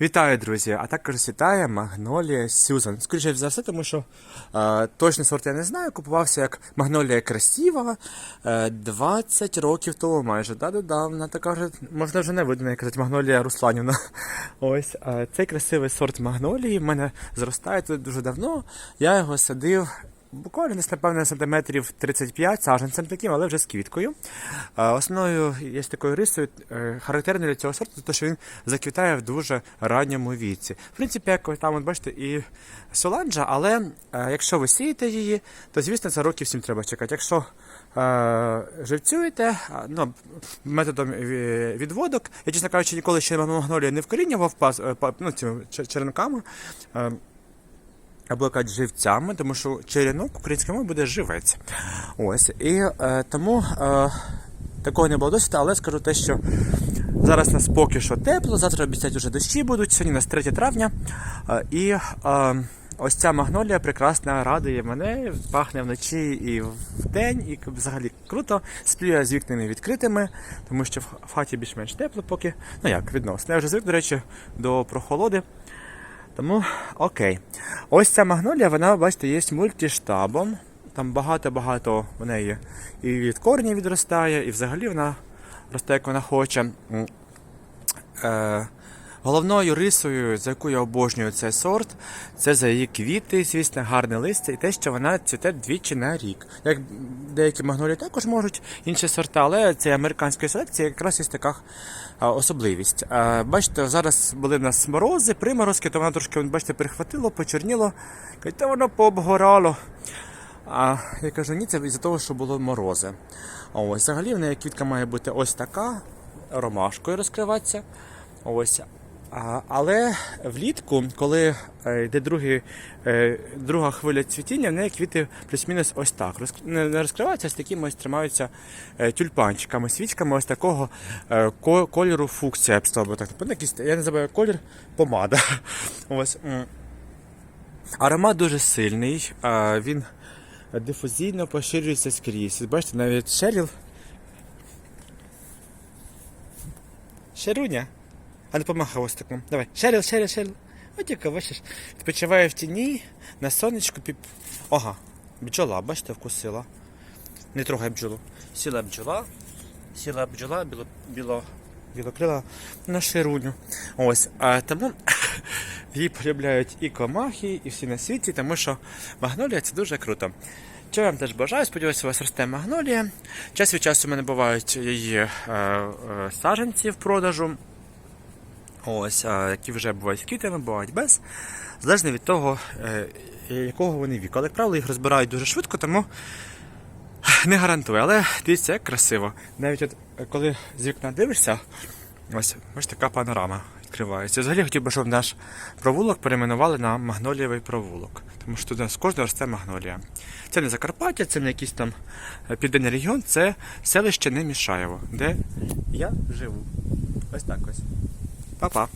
Вітаю, друзі! А також вітає Магнолія Сюзан. Скоріше за все, тому що е, точний сорт я не знаю. Купувався як Магнолія Красива е, 20 років тому майже. Да-да-да, вона така вже, можна вже не видно, як казати, Магнолія Русланівна. Ось е, цей красивий сорт Магнолії в мене зростає тут дуже давно. Я його садив. Буквально десь, напевно, сантиметрів 35 саджанцем таким, але вже з квіткою. Е, Основною є такою рисою, е, характерною для цього сорту, те, що він заквітає в дуже ранньому віці. В принципі, як ви там от бачите, і соланджа, але е, якщо ви сієте її, то звісно це років 7 треба чекати. Якщо живцюєте, ну, методом відводок, я, чесно кажучи, ніколи ще магнолію не вкорінював ну, черенками. Кажуть живцями, тому що черенок українською мовою буде живець. Ось. І е, тому е, такого не було досвіду, але скажу те, що зараз нас поки що тепло, завтра обіцяють вже дощі будуть, сьогодні нас 3 травня. Е, і е, ось ця магнолія прекрасно радує мене, пахне вночі і вдень, і взагалі круто. Сплю я з вікнами відкритими, тому що в хаті більш-менш тепло поки. Ну як, відносно. Я вже звик, до речі, до прохолоди. Тому окей. Ось ця магнолія, вона, бачите, є мультиштабом. Там багато-багато в неї і від корня відростає, і взагалі вона росте, як вона хоче. Головною рисою, за яку я обожнюю цей сорт, це за її квіти, звісно, гарне листя і те, що вона цвіте двічі на рік. Як деякі магнолії також можуть інші сорти, але це американської селекції якраз є така особливість. Бачите, зараз були в нас морози, приморозки, то вона трошки, бачите, перехватило, почорніло, кажуть, та воно пообгорало. А я кажу, ні, це із-за того, що було морози. Ось взагалі в неї квітка має бути ось така, ромашкою розкриватися. Ось. Але влітку, коли е, йде другий, е, друга хвиля цвітіння, в неї квіти плюс-мінус ось так. Не, не розкриваються, з такими ось тримаються е, тюльпанчиками, свічками ось такого кольору фуксія, я б сказав би так. Я називаю колір помада. Ось. Аромат дуже сильний, він дифузійно поширюється скрізь. Бачите, навіть Шеріл. Шеруня. А не помахай ось таку. Давай. Шеріл, Шеріл, Шеріл. От яка, бачиш, відпочиває в тіні, на сонечку піп. Ага, бджола, бачите, вкусила. Не трогай бджолу. Сіла бджола, сіла бджола, біло, біло, білокрила на шируню. Ось. А тому її полюбляють і комахи, і всі на світі, тому що магнолія це дуже круто. Що я вам теж бажаю, сподіваюся, у вас росте магнолія. Час від часу в мене бувають її е, е, саджанці в продажу. Ось, які вже бувають з квітами, бувають без. Залежно від того, е, якого вони віку. Але, як правило, їх розбирають дуже швидко, тому не гарантую. Але дивіться, як красиво. Навіть от коли з вікна дивишся, ось ось така панорама відкривається. Взагалі хотів би, щоб наш провулок перейменували на Магнолієвий провулок. Тому що тут з кожного росте магнолія. Це не Закарпаття, це не якийсь там е, південний регіон, це селище Немішаєво, де я живу. Ось так ось. papá.